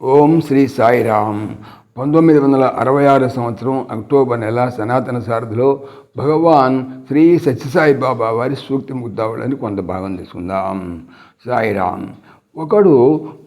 ఓం శ్రీ సాయిరామ్ పంతొమ్మిది వందల అరవై ఆరు సంవత్సరం అక్టోబర్ నెల సనాతన సారథిలో భగవాన్ శ్రీ సత్యసాయి బాబా వారి సూక్తి ముద్దావులని కొంత భాగం తీసుకుందాం సాయిరామ్ ఒకడు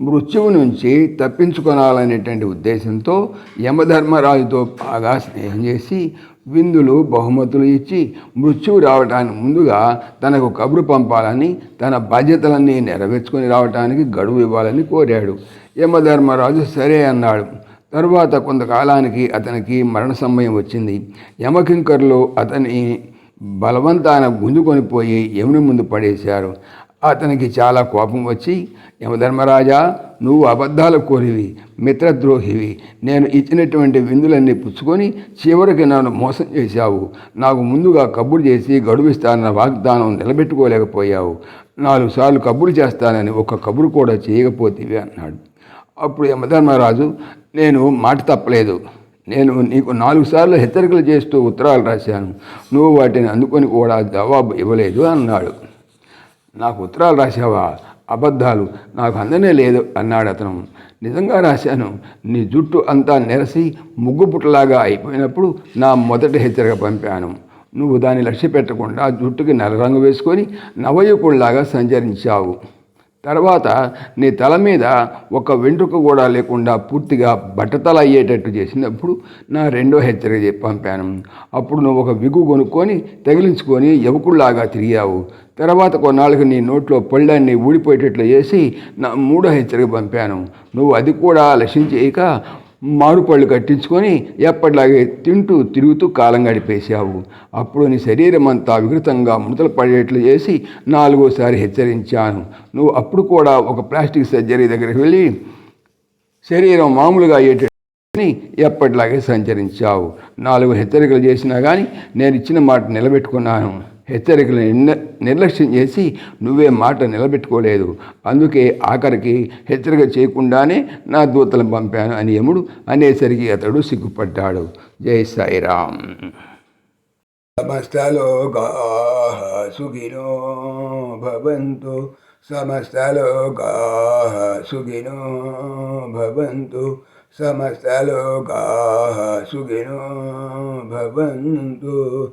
మృత్యువు నుంచి తప్పించుకొనాలనేటువంటి ఉద్దేశంతో యమధర్మరాజుతో బాగా స్నేహం చేసి విందులు బహుమతులు ఇచ్చి మృత్యువు రావటానికి ముందుగా తనకు కబురు పంపాలని తన బాధ్యతలన్నీ నెరవేర్చుకొని రావటానికి గడువు ఇవ్వాలని కోరాడు. యమధర్మరాజు సరే అన్నాడు. తరువాత కొంతకాలానికి అతనికి మరణ సమయం వచ్చింది. యమకింకర్లు అతని బలవంతాన గుంజుకొని పోయి యముని ముందు పడేశారు. అతనికి చాలా కోపం వచ్చి యమధర్మరాజా నువ్వు అబద్ధాల కోరివి మిత్రద్రోహివి. నేను ఇచ్చినటువంటి విందులన్నీ పుచ్చుకొని చివరికి నన్ను మోసం చేశావు. నాకు ముందుగా కబురు చేసి గడువిస్తానన్న వాగ్దానం నిలబెట్టుకోలేకపోయావు. నాలుగు సార్లు కబురు చేస్తానని ఒక కబురు కూడా చేయకపోతేవి అన్నాడు. అప్పుడు యమధర్మరాజు నేను మాట తప్పలేదు. నేను నీకు నాలుగు సార్లు హెచ్చరికలు చేస్తూ ఉత్తరాలు రాశాను. నువ్వు వాటిని అందుకొని కూడా జవాబు ఇవ్వలేదు అన్నాడు. నాకు ఉత్తరాలు రాశావా? అబద్ధాలు నాకు అందనే లేదు అన్నాడు అతను. నిజంగా రాశాను. నీ జుట్టు అంతా నెరసి ముగ్గు పుట్టలాగా అయిపోయినప్పుడు నా మొదటి హెచ్చరిక పంపాను. నువ్వు దాన్ని లక్ష్య పెట్టకుండా జుట్టుకి నల్ల రంగు వేసుకొని నవయుకుడిలాగా సంచరించావు. తర్వాత నీ తల మీద ఒక వెంట్రుక కూడా లేకుండా పూర్తిగా బట్టతల అయ్యేటట్టు చేసినప్పుడు నా రెండో హెచ్చరిక పంపాను. అప్పుడు నువ్వు ఒక విగు కొనుక్కొని తగిలించుకొని యువకుల్లాగా తిరిగావు. తర్వాత కొన్నాళ్ళకి నీ నోట్లో పళ్ళన్నీ ఊడిపోయేటట్లు చేసి నా మూడో హెచ్చరిక పంపాను. నువ్వు అది కూడా లక్షించేయక మారుపళ్ళు కట్టించుకొని ఎప్పటిలాగే తింటూ తిరుగుతూ కాలం గడిపేశావు. అప్పుడు నీ శరీరం అంతా వికృతంగా ముడతలు పడేట్లు చేసి నాలుగోసారి హెచ్చరించాను. నువ్వు అప్పుడు కూడా ఒక ప్లాస్టిక్ సర్జరీ దగ్గరికి వెళ్ళి శరీరం మామూలుగా అయ్యేటట్టుని ఎప్పటిలాగే సంచరించావు. నాలుగు హెచ్చరికలు చేసినా కానీ నేను ఇచ్చిన మాట నిలబెట్టుకున్నాను. హెచ్చరికలు నిర్లక్ష్యం చేసి నువ్వే మాట నిలబెట్టుకోలేదు. అందుకే ఆఖరికి హెచ్చరిక చేయకుండానే నా దూతలను పంపాను అని యముడు అనేసరికి అతడు సిగ్గుపడ్డాడు. జై సాయిరామ్. సమస్తలోకా సుఖినో భవంతు సమస్తలోకా సుఖినో భవంతు సమస్తలోకా సుఖినో భవంతు